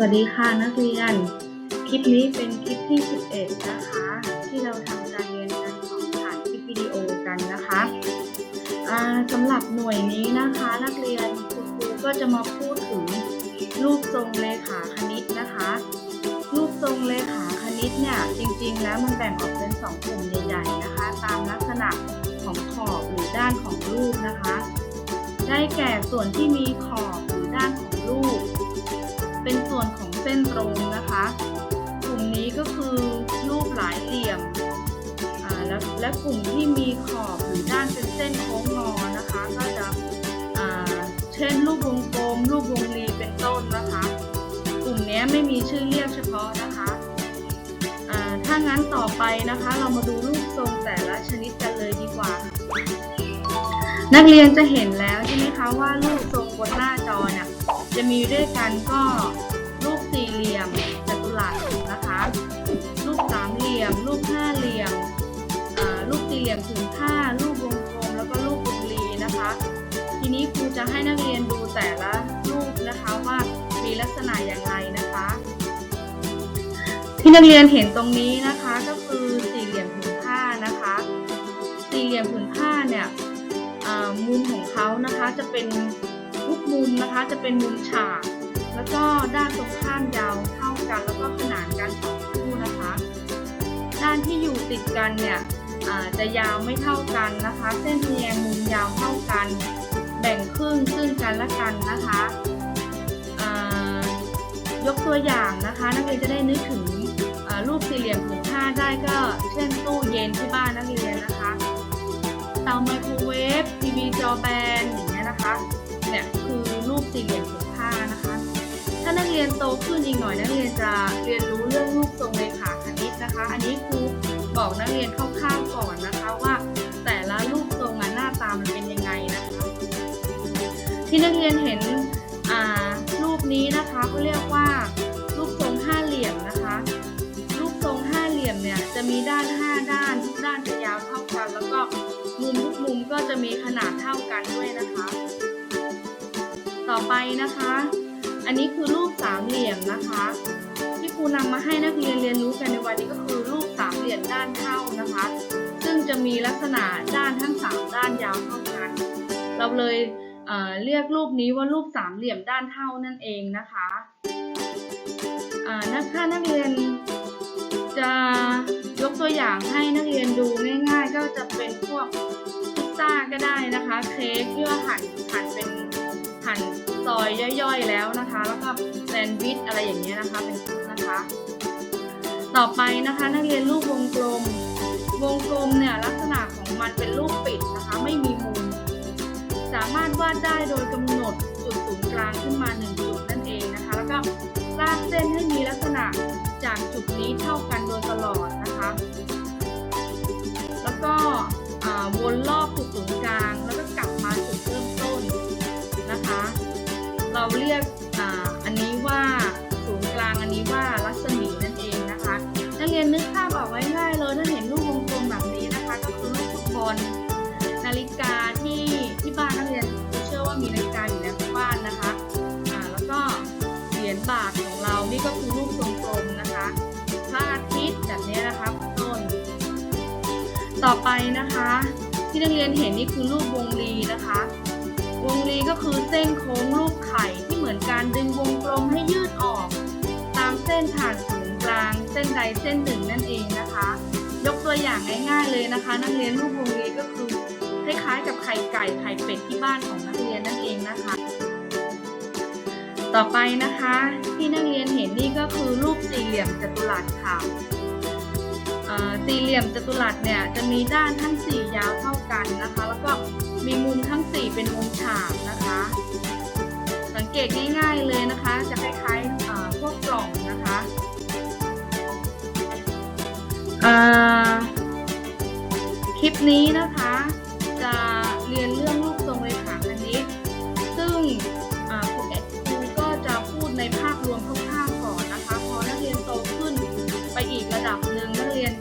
วัสดีค่ะนักเรียน คลิปนี้เป็นคลิปที่ 11 นะคะ ที่เราทำการเรียนการสอนผ่านคลิปวิดีโอกันนะคะสำหรับหน่วยนี้นะคะนักเรียนคุณครูก็จะมาพูดถึงรูปทรงเลขาคณิตนะคะ รูปทรงเลขาคณิตเนี่ยจริงๆ แล้วมันแบ่งออกเป็นสองกลุ่มใหญ่ๆนะคะ ตามลักษณะของขอบหรือด้านของรูปนะคะ ได้แก่ส่วนที่มีขอบหรือด้านของรูป เป็นส่วนของเส้นตรงนะคะ กลุ่มนี้ก็คือรูปหลายเหลี่ยมและและกลุ่มที่มีขอบหรือด้านเป็นเส้นโค้งงอนะคะ ก็จะเช่นรูปวงกลมรูปวงรีเป็นต้นนะคะ กลุ่มนี้ไม่มีชื่อเรียกเฉพาะนะคะถ้างั้นต่อไปนะคะ เรามาดูรูปทรงแต่ละชนิดกันเลยดีกว่า นักเรียนจะเห็นแล้วใช่ไหมคะว่ารูปทรงบนหน้าจอเนี่ย จะมีด้วยกันก็รูปสี่เหลี่ยมจัตุรัสนะคะ รูปสามเหลี่ยม รูปห้าเหลี่ยมรูปสี่เหลี่ยมผืนผ้า รูปวงกลมแล้วก็รูปวงรีนะคะ ทีนี้ครูจะให้นักเรียนดูแต่ละรูปนะคะว่ามีลักษณะอย่างไรนะคะ ที่นักเรียนเห็นตรงนี้นะคะก็คือสี่เหลี่ยมผืนผ้านะคะ สี่เหลี่ยมผืนผ้าเนี่ยมุมของเขานะคะจะเป็น มุมนะคะจะเป็นมุมฉาก แล้วก็ด้านตรงข้ามยาวเท่ากัน แล้วก็ขนานกันสองคู่นะคะ ด้านที่อยู่ติดกันเนี่ยจะยาวไม่เท่ากันนะคะ เส้นทะแยงมุมยาวเท่ากัน แบ่งครึ่งซึ่งกันและกันนะคะยกตัวอย่างนะคะ นักเรียนจะได้นึกถึงรูปสี่เหลี่ยมผืนผ้าได้ก็เช่นตู้เย็นที่บ้านนักเรียนนะคะเตาไมโครเวฟทีวีจอแบนอย่างเงี้ยนะคะ รียนโตขึ้นอีกหน่อยนักเรียนจะเรียนรู้เรื่องรูปทรงเลขาคณิตนะคะ อันนี้ครูบอกนักเรียนคร่าวๆก่อนนะคะว่า แต่ละรูปทรงหน้าตามันเป็นยังไงนะคะ ที่นักเรียนเห็นอ่ารูปนี้นะคะเขาเรียกว่ารูปทรงห้าเหลี่ยมนะคะ รูปทรงห้าเหลี่ยมเนี่ยจะมีด้านห้าด้านทุกด้านจะยาวเท่ากัน แล้วก็มุมทุกมุมก็จะมีขนาดเท่ากันด้วยนะคะ ต่อไปนะคะ อันนี้คือรูปสามเหลี่ยมนะคะ ที่ครูนำมาให้นักเรียนเรียนรู้กันในวันนี้ก็คือรูปสามเหลี่ยมด้านเท่านะคะ ซึ่งจะมีลักษณะด้านทั้งสามด้านยาวเท่ากัน เราเลยเเรียกรูปนี้ว่ารูปสามเหลี่ยมด้านเท่านั่นเองนะคะนักถ้านักเรียนจะยกตัวอย่างให้นักเรียนดูง่าย ๆ ก็จะเป็นพวกพิซซ่าก็ได้นะคะ เค้กที่ว่าหั่นหั่นเป็น หั่นซอยย่อยๆแล้วนะคะ แล้วก็แซนด์วิชอะไรอย่างเงี้ยนะคะเป็นต้นนะคะ ต่อไปนะคะนักเรียนรูปวงกลม วงกลมเนี่ยลักษณะของมันเป็นรูปปิดนะคะไม่มีมุม สามารถวาดได้โดยกำหนดจุดศูนย์กลางขึ้นมาหนึ่งจุดนั่นเองนะคะ แล้วก็ลากเส้นให้มีลักษณะจากจุดนี้เท่ากันโดยตลอดนะคะ แล้วก็วนรอบ เรียกอ่าอันนี้ว่าศูนย์กลางอันนี้ว่ารัศมีนั่นเองนะคะ นักเรียนนึกภาพออกไว้ง่ายเลยถ้าเห็นรูปวงกลมแบบนี้นะคะก็คือรูปฟุตบอลนาฬิกาที่ที่บ้านนักเรียนเชื่อว่ามีนาฬิกาอยู่แล้วทุกบ้านนะคะอ่าแล้วก็เหรียญบาทของเรานี่ก็คือรูปทรงกลมนะคะพระอาทิตย์แบบนี้นะคะต้น ต่อไปนะคะ ที่นักเรียนเห็นนี่คือรูปวงรี ก็คือเส้นโค้งรูปไข่ที่เหมือนการดึงวงกลมให้ยืดออก ตามเส้นผ่านศูนย์กลาง เส้นใดเส้นหนึ่งนั่นเองนะคะ ยกตัวอย่างง่ายๆเลยนะคะ นักเรียนรูปวงรีก็คือคล้ายๆกับไข่ไก่ไข่เป็ดที่บ้านของนักเรียนนั่นเองนะคะ ต่อไปนะคะที่นักเรียนเห็นนี่ก็คือรูปสี่เหลี่ยมจัตุรัสค่ะ สี่เหลี่ยมจัตุรัสเนี่ยจะมีด้านทั้งสี่ยาวเท่ากันนะคะ แล้วก็มีมุมทั้งสี่เป็นมุมฉากนะคะ สังเกตง่ายๆเลยนะคะ จะคล้ายๆพวกกล่องนะคะคลิปนี้นะคะ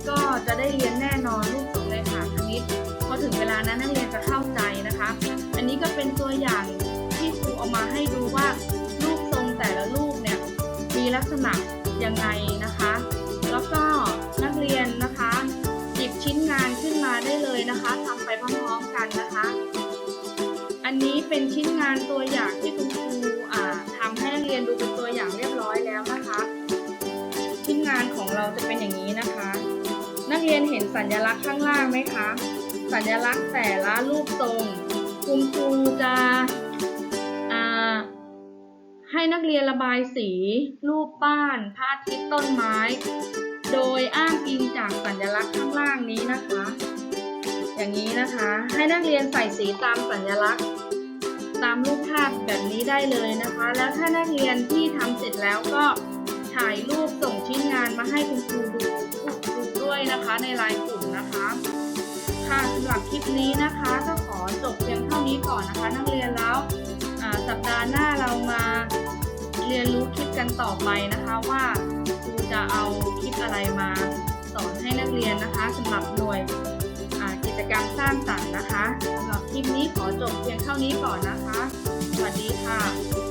ก็จะได้เรียนแน่นอนรูปทรงเลขาคณิตพอถึงเวลานั้นนักเรียนจะเข้าใจนะคะ อันนี้ก็เป็นตัวอย่างที่ครูเอามาให้ดูว่ารูปทรงแต่ละรูปเนี่ยมีลักษณะยังไงนะคะ แล้วก็นักเรียนนะคะหยิบชิ้นงานขึ้นมาได้เลยนะคะทำไปพร้อมๆกันนะคะ อันนี้เป็นชิ้นงานตัวอย่างที่คุณครูอ่าทำให้นักเรียนดูเป็นตัวอย่างเรียบร้อยแล้วนะคะ ชิ้นงานของเราจะเป็นอย่างนี้นะคะ นักเรียนเห็นสัญลักษณ์ข้างล่างไหมคะ สัญลักษณ์แต่ละรูปทรง คุณครูจะให้นักเรียนระบายสี รูปบ้านพระอาทิตย์ต้นไม้ โดยอ้างอิงจากสัญลักษณ์ข้างล่างนี้นะคะ อย่างนี้นะคะ ให้นักเรียนใส่สีตามสัญลักษณ์ ตามรูปภาพแบบนี้ได้เลยนะคะ แล้วถ้านักเรียนที่ทำเสร็จแล้วก็ถ่ายรูปส่งชิ้นงานมาให้คุณครูดู ด้วยนะคะในไลน์กลุ่มนะคะ ค่ะสำหรับคลิปนี้นะคะก็ขอจบเพียงเท่านี้ก่อนนะคะ นักเรียนแล้วสัปดาห์หน้าเรามาเรียนรู้คลิปกันต่อไปนะคะว่าครูจะเอาคลิปอะไรมาสอนให้นักเรียนนะคะสำหรับหน่วยกิจกรรมสร้างสรรค์นะคะสำหรับคลิปนี้ขอจบเพียงเท่านี้ก่อนนะคะ สวัสดีค่ะ